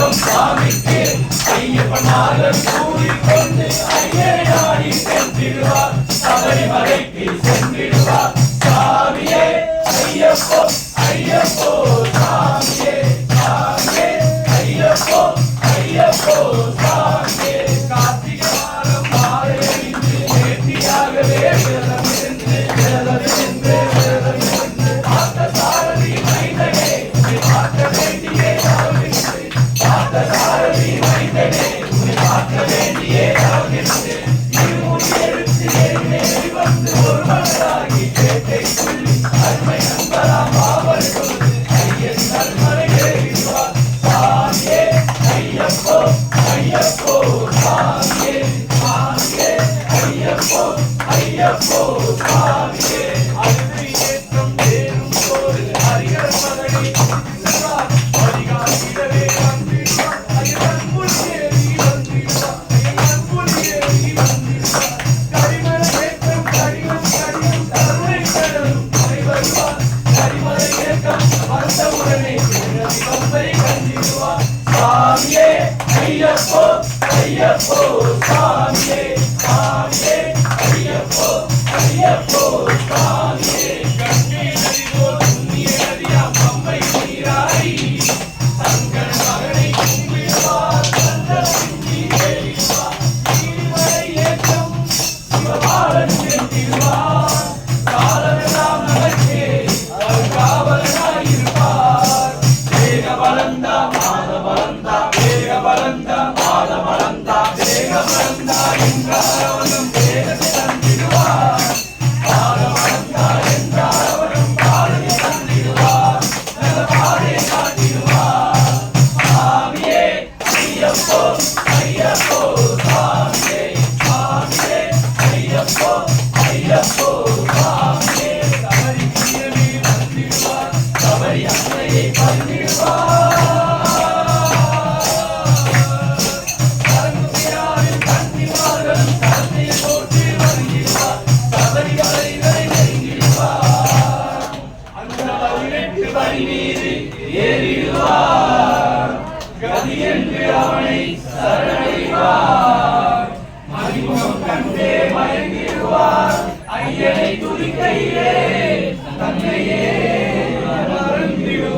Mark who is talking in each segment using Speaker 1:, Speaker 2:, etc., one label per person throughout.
Speaker 1: தெய்வம் சாமிக்கு ஐயப்பனாக கூறிக்கொண்டு ஐயனாடி சென்றிடுவார். சபரிமலைக்கு சென்றிடுவார். சாமியே ஐயப்போ ஐயப்போ சாமியே சாமியே ஐயப்போ ஐயப்போ சாமியே. கார்த்திகை ஐயப்போ சாமியே அன்று ஏற்றும் தேரும் போது அரியர் மகனே ஐயப்போ ஐயப்போ வளர்ந்த பாத வளர்ந்தா தேக வளர்ந்தா அது என்று அவனை சரணடைவார் மதிமுகம் கண்டே மயங்கிடுவார் ஐயனை துதிக்கையிலே தன்னையே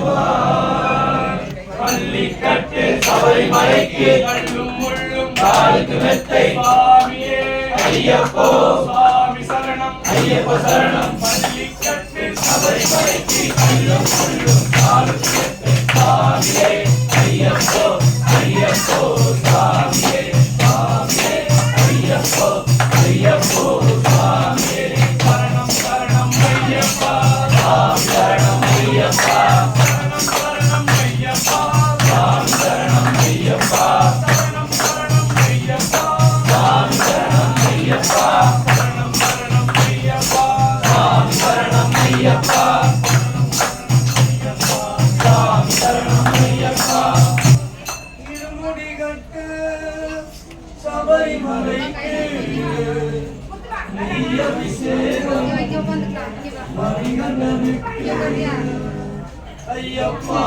Speaker 1: மறந்திடுவார் பள்ளிக்கட்டு சபரிமலைக்கு கல்லும் முள்ளும் காலுக்கு மெத்தை சுவாமியே ஐயப்போ சுவாமி சரணம். ஐயப்ப சரணம். பள்ளிக்கட்டு சபரிமலைக்கு கல்லும் முள்ளும் மறைக்கு நீ அபிஷேகம். மணிகண்டனுக்கு ஐயப்பா.